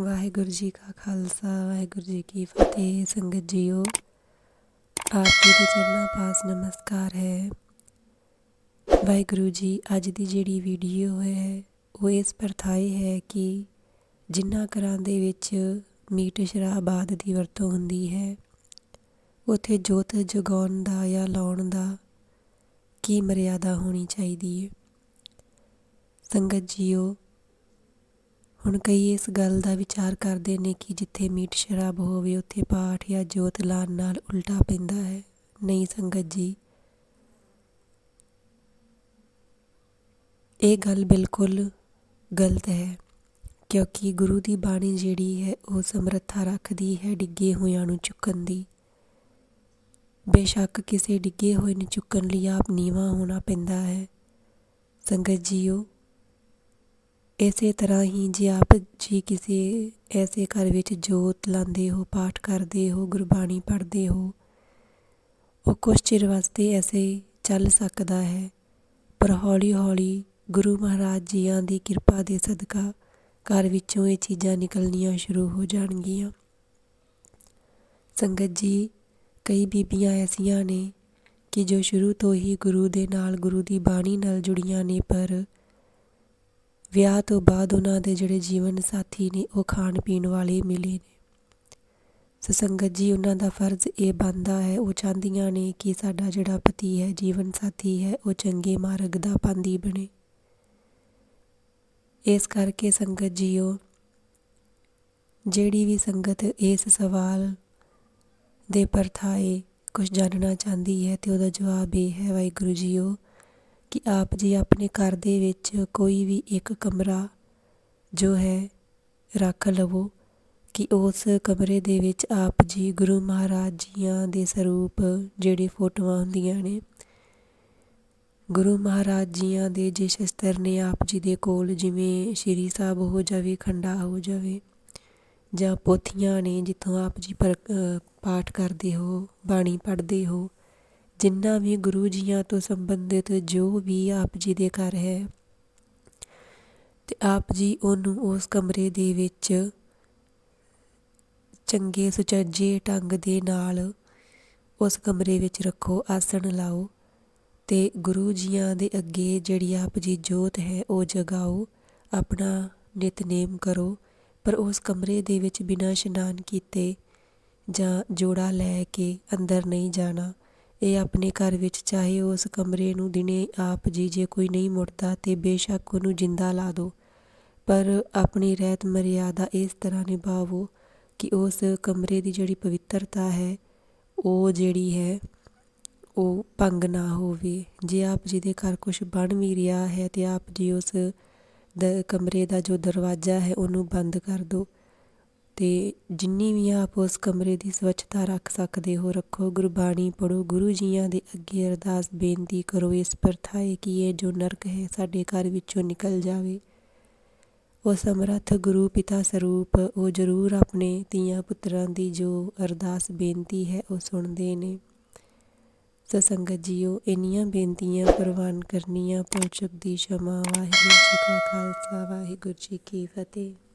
ਵਾਹਿਗੁਰੂ ਜੀ ਕਾ ਖਾਲਸਾ, ਵਾਹਿਗੁਰੂ ਜੀ ਕੀ ਫਤਿਹ। ਸੰਗਤ ਜੀਓ, ਆਪ ਜੀ ਦੇ ਚਰਨਾਂ ਪਾਸ ਨਮਸਕਾਰ ਹੈ। ਵਾਹਿਗੁਰੂ ਜੀ, ਅੱਜ ਦੀ ਜਿਹੜੀ ਵੀਡੀਓ ਹੈ, ਉਹ ਇਸ ਪਰਥਾਈ ਹੈ ਕਿ ਜਿੰਨਾ ਘਰਾਂ ਦੇ ਵਿੱਚ ਮੀਟ ਸ਼ਰਾਬ ਆਦਿ ਦੀ ਵਰਤੋਂ ਹੁੰਦੀ ਹੈ, ਉਥੇ ਜੋਤ ਜਗਾਉਣ ਦਾ ਜਾਂ ਲਾਉਣ ਦਾ ਕੀ ਮਰਿਆਦਾ ਹੋਣੀ ਚਾਹੀਦੀ ਹੈ? ਸੰਗਤ ਜੀਓ ਹੁਣ ਕਈ ਇਸ ਗੱਲ ਦਾ ਵਿਚਾਰ ਕਰਦੇ ਨੇ ਕਿ ਜਿੱਥੇ ਮੀਟ ਸ਼ਰਾਬ ਹੋਵੇ, ਉੱਥੇ ਪਾਠ ਜਾਂ ਜੋਤ ਲਾਉਣ ਨਾਲ ਉਲਟਾ ਪੈਂਦਾ ਹੈ। ਨਹੀਂ ਸੰਗਤ ਜੀ। ਇਹ ਗੱਲ ਬਿਲਕੁਲ ਗਲਤ ਹੈ, ਕਿਉਂਕਿ ਗੁਰੂ ਦੀ ਬਾਣੀ ਜਿਹੜੀ ਹੈ, ਉਹ ਸਮਰੱਥਾ ਰੱਖਦੀ ਹੈ ਡਿੱਗੇ ਹੋਇਆਂ ਨੂੰ ਚੁੱਕਣ ਦੀ। ਬੇਸ਼ੱਕ ਕਿਸੇ ਡਿੱਗੇ ਹੋਏ ਨੂੰ ਚੁੱਕਣ ਲਈ ਆਪ ਨੀਵਾ ਹੋਣਾ ਪੈਂਦਾ ਹੈ। ਸੰਗਤ ਜੀਓ ਇਸੇ ਤਰ੍ਹਾਂ ਹੀ ਜੇ ਆਪ ਜੀ ਕਿਸੇ ਐਸੇ ਘਰ ਵਿੱਚ ਜੋਤ ਲਾਉਂਦੇ ਹੋ, ਪਾਠ ਕਰਦੇ ਹੋ, ਗੁਰਬਾਣੀ ਪੜ੍ਹਦੇ ਹੋ, ਉਹ ਕੁਛ ਚਿਰ ਵਾਸਤੇ ਐਸੇ ਚੱਲ ਸਕਦਾ ਹੈ। ਪਰ ਹੌਲੀ ਹੌਲੀ ਗੁਰੂ ਮਹਾਰਾਜ ਜੀਆਂ ਦੀ ਕਿਰਪਾ ਦੇ ਸਦਕਾ ਘਰ ਵਿੱਚੋਂ ਇਹ ਚੀਜ਼ਾਂ ਨਿਕਲਣੀਆਂ ਸ਼ੁਰੂ ਹੋ ਜਾਣਗੀਆਂ। ਸੰਗਤ ਜੀ, ਕਈ ਬੀਬੀਆਂ ਐਸੀਆਂ ਨੇ ਕਿ ਜੋ ਸ਼ੁਰੂ ਤੋਂ ਹੀ ਗੁਰੂ ਦੇ ਨਾਲ ਗੁਰੂ ਦੀ ਬਾਣੀ ਨਾਲ ਜੁੜੀਆਂ ਨੇ, ਪਰ ਵਿਆਹ ਤੋਂ ਬਾਅਦ ਉਹਨਾਂ ਦੇ ਜਿਹੜੇ ਜੀਵਨ ਸਾਥੀ ਨੇ, ਉਹ ਖਾਣ ਪੀਣ ਵਾਲੇ ਮਿਲੇ ਨੇ। ਸੋ ਸੰਗਤ ਜੀ, ਉਹਨਾਂ ਦਾ ਫਰਜ਼ ਇਹ ਬਣਦਾ ਹੈ, ਉਹ ਚਾਹੁੰਦੀਆਂ ਨੇ ਕਿ ਸਾਡਾ ਜਿਹੜਾ ਪਤੀ ਹੈ, ਜੀਵਨ ਸਾਥੀ ਹੈ, ਉਹ ਚੰਗੇ ਮਾਰਗ ਦਾ ਪਾਂਦੀ ਬਣੇ। ਇਸ ਕਰਕੇ ਸੰਗਤ ਜੀਓ, ਜਿਹੜੀ ਵੀ ਸੰਗਤ ਇਸ ਸਵਾਲ ਦੇ ਪਰਥਾਏ ਕੁਝ ਜਾਣਨਾ ਚਾਹੁੰਦੀ ਹੈ, ਤੇ ਉਹਦਾ ਜਵਾਬ ਇਹ ਹੈ, ਵਾਹਿਗੁਰੂ ਜੀਓ ਕਿ ਆਪ ਜੀ ਆਪਣੇ ਘਰ ਦੇ ਵਿੱਚ ਕੋਈ ਵੀ ਇੱਕ ਕਮਰਾ ਜੋ ਹੈ, ਰੱਖ ਲਵੋ ਕਿ ਉਸ ਕਮਰੇ ਦੇ ਵਿੱਚ ਆਪ ਜੀ ਗੁਰੂ ਮਹਾਰਾਜ ਜੀਆਂ ਦੇ ਸਰੂਪ ਜਿਹੜੇ ਫੋਟੋਆਂ ਹੁੰਦੀਆਂ ਨੇ, ਗੁਰੂ ਮਹਾਰਾਜ ਜੀਆਂ ਦੇ ਜੇ ਸ਼ਸਤਰ ਨੇ ਆਪ ਜੀ ਦੇ ਕੋਲ ਜਿਵੇਂ ਸ਼੍ਰੀ ਸਾਹਿਬ ਹੋ ਜਾਵੇ, ਖੰਡਾ ਹੋ ਜਾਵੇ ਜਾਂ ਪੋਥੀਆਂ ਨੇ ਜਿੱਥੋਂ ਆਪ ਜੀ ਪਰ ਪਾਠ ਕਰਦੇ ਹੋ, ਬਾਣੀ ਪੜ੍ਹਦੇ ਹੋ ਜਿੰਨਾ ਵੀ ਗੁਰੂ ਜੀਆਂ ਤੋਂ ਸੰਬੰਧਿਤ ਜੋ ਵੀ ਆਪ ਜੀ ਦੇ ਘਰ ਹੈ, ਤੇ ਆਪ ਜੀ ਉਹਨੂੰ ਉਸ ਕਮਰੇ ਦੇ ਵਿੱਚ ਚੰਗੇ ਸੁਚੱਜੇ ਢੰਗ ਦੇ ਨਾਲ ਉਸ ਕਮਰੇ ਵਿੱਚ ਰੱਖੋ, ਆਸਣ ਲਾਓ ਤੇ ਗੁਰੂ ਜੀਆਂ ਦੇ ਅੱਗੇ ਜਿਹੜੀ ਆਪ ਜੀ ਜੋਤ ਹੈ, ਉਹ ਜਗਾਓ, ਆਪਣਾ ਨਿਤਨੇਮ ਕਰੋ, ਪਰ ਉਸ ਕਮਰੇ ਦੇ ਵਿੱਚ ਬਿਨਾਂ ਇਸ਼ਨਾਨ ਕੀਤੇ ਜਾਂ ਜੋੜਾ ਲੈ ਕੇ ਅੰਦਰ ਨਹੀਂ ਜਾਣਾ। ਇਹ ਆਪਣੇ ਘਰ ਵਿੱਚ ਚਾਹੇ ਉਸ ਕਮਰੇ ਨੂੰ ਦਿਨੇ ਆਪ ਜੀ, ਜੇ ਕੋਈ ਨਹੀਂ ਮੁੜਦਾ ਤੇ ਬੇਸ਼ੱਕ ਉਹਨੂੰ ਜਿੰਦਾ ਲਾ ਦਿਓ ਪਰ ਆਪਣੀ ਰਹਿਤ ਮਰਿਆਦਾ ਇਸ ਤਰ੍ਹਾਂ ਨਿਭਾਵੋ ਕਿ ਉਸ ਕਮਰੇ ਦੀ ਜਿਹੜੀ ਪਵਿੱਤਰਤਾ ਹੈ, ਉਹ ਜਿਹੜੀ ਹੈ, ਉਹ ਭੰਗ ਨਾ ਹੋਵੇ। ਜੇ ਆਪ ਜੀ ਦੇ ਘਰ ਕੁਝ ਬਣ ਵੀ ਰਿਹਾ ਹੈ ਤੇ ਆਪ ਜੀ ਉਸ ਕਮਰੇ ਦਾ ਜੋ ਦਰਵਾਜ਼ਾ ਹੈ, ਉਹਨੂੰ ਬੰਦ ਕਰ ਦਿਓ ਤੇ ਜਿੰਨੀ ਵੀ ਆਪ ਉਸ ਕਮਰੇ ਦੀ ਸਵੱਛਤਾ ਰੱਖ ਸਕਦੇ ਹੋ ਰੱਖੋ, ਗੁਰਬਾਣੀ ਪੜ੍ਹੋ, ਗੁਰੂ ਜੀਆਂ ਦੇ ਅੱਗੇ ਅਰਦਾਸ ਬੇਨਤੀ ਕਰੋ, ਇਸ ਪ੍ਰਥਾ ਏ ਕਿ ਇਹ ਜੋ ਨਰਕ ਹੈ ਸਾਡੇ ਘਰ ਵਿੱਚੋਂ ਨਿਕਲ ਜਾਵੇ। ਉਹ ਸਮਰੱਥ ਗੁਰੂ ਪਿਤਾ ਸਰੂਪ, ਉਹ ਜ਼ਰੂਰ ਆਪਣੇ ਧੀਆਂ ਪੁੱਤਰਾਂ ਦੀ ਜੋ ਅਰਦਾਸ ਬੇਨਤੀ ਹੈ ਉਹ ਸੁਣਦੇ ਨੇ। ਸਸੰਗਤ ਜੀਓ, ਇੰਨੀਆਂ ਬੇਨਤੀਆਂ ਪ੍ਰਵਾਨ ਕਰਨੀਆਂ ਪਹੁੰਚਕ ਦੀ ਸ਼ਮਾ, ਵਾਹਿਗੁਰੂ ਜੀ ਕਾ ਖਾਲਸਾ, ਵਾਹਿਗੁਰੂ ਜੀ ਕੀ ਫਤਿਹ।